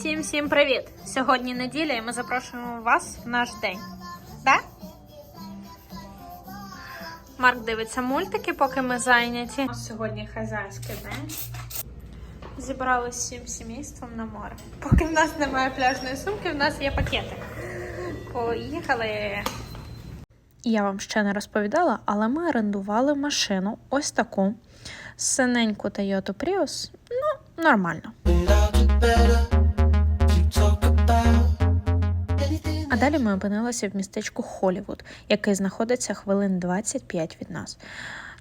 Всім всім привіт! Сьогодні неділя і ми запрошуємо вас в наш день. Да? Марк дивиться мультики, поки ми зайняті. Сьогодні хазяйський день. Зібралися всім сімейством на море. Поки в нас немає пляжної сумки, в нас є пакети. Поїхали. Я вам ще не розповідала, але ми орендували машину ось таку синеньку Toyota Prius. Ну, нормально. Далі ми опинилися в містечку Холівуд, який знаходиться хвилин 25 від нас.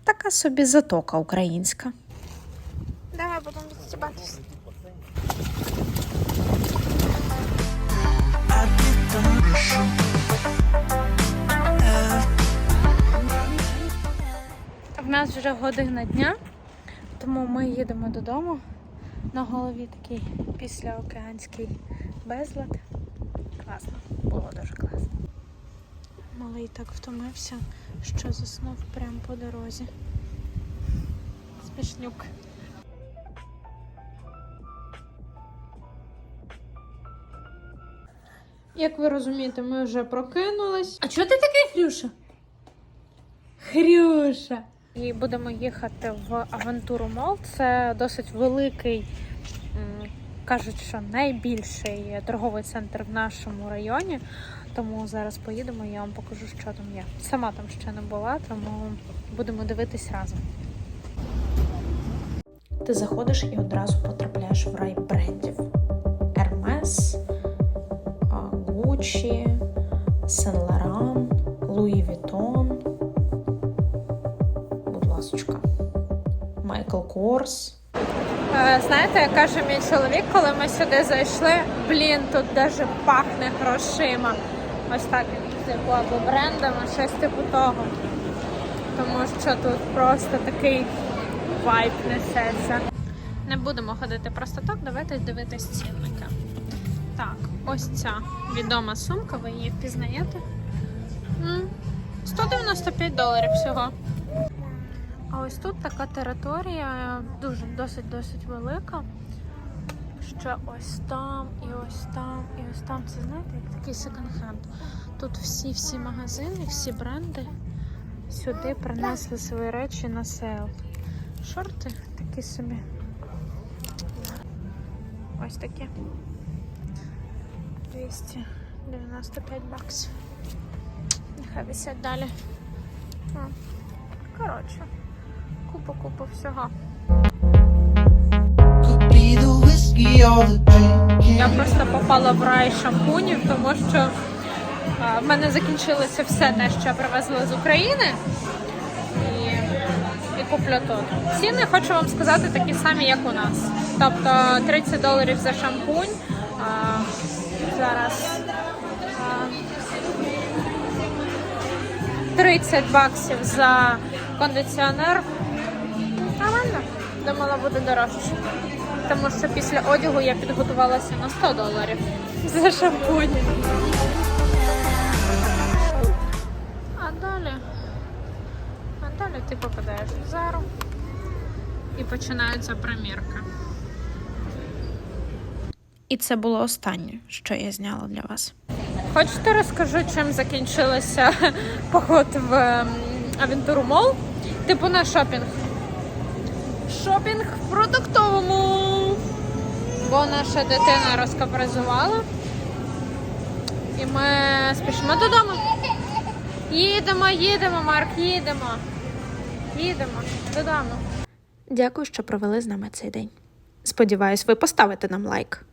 Така собі затока українська. Давай будемо відстібатися. В нас вже година дня, тому ми їдемо додому. На голові такий післяокеанський безлад. Класно, було дуже класно. Малий так втомився, що заснув прямо по дорозі. Смішнюк. Як ви розумієте, ми вже прокинулись. А чого ти такий, Хрюша? Хрюша. І будемо їхати в Авантуру Мол. Це досить великий, кажуть, що найбільший торговий центр в нашому районі. Тому зараз поїдемо і я вам покажу, що там є. Сама там ще не була, тому будемо дивитись разом. Ти заходиш і одразу потрапляєш в рай брендів: Hermes, Gucci, Saint Laurent, Louis Vuitton. Будь ласочка. Майкл Корс. Е, Знаєте, як каже мій чоловік, коли ми сюди зайшли, блін, тут даже пахне грошима. Ось так, типу, або брендами, щось типу того. Тому що тут просто такий вайб несеться. Не будемо ходити просто так, давайте дивитись цінники. Так, ось ця відома сумка, ви її впізнаєте? М, 195 доларів всього. Ось тут така територія дуже досить досить велика. Ще ось там, і ось там, і ось там. Це знаєте, як такий секонд-хенд. Тут всі всі магазини, всі бренди сюди принесли свої речі на сейл. Шорти такі собі. Ось такі. 295 баксів. Нехай висять далі. О, Коротше, купа-купа всього. Я просто попала в рай шампунів, тому що в мене закінчилося все те, що я привезла з України. І, куплю тут. Ціни, хочу вам сказати, такі самі, як у нас. Тобто 30 доларів за шампунь. А, зараз а, 30 баксів за кондиціонер. Думала, буде дорожче. Тому що після одягу я підготувалася на 100 доларів за шампунь. А далі. А далі ти попадаєш в зару і починається примірка. І це було останнє, що я зняла для вас. Хочете розкажу, чим закінчилася поход в ем, Авентуру Мол? Типу на шопінг. Шопінг в продуктовому. Бо наша дитина розкапризувала. І ми спішимо додому. Їдемо, їдемо, Марк, їдемо. Їдемо додому. Дякую, що провели з нами цей день. Сподіваюсь, ви поставите нам лайк.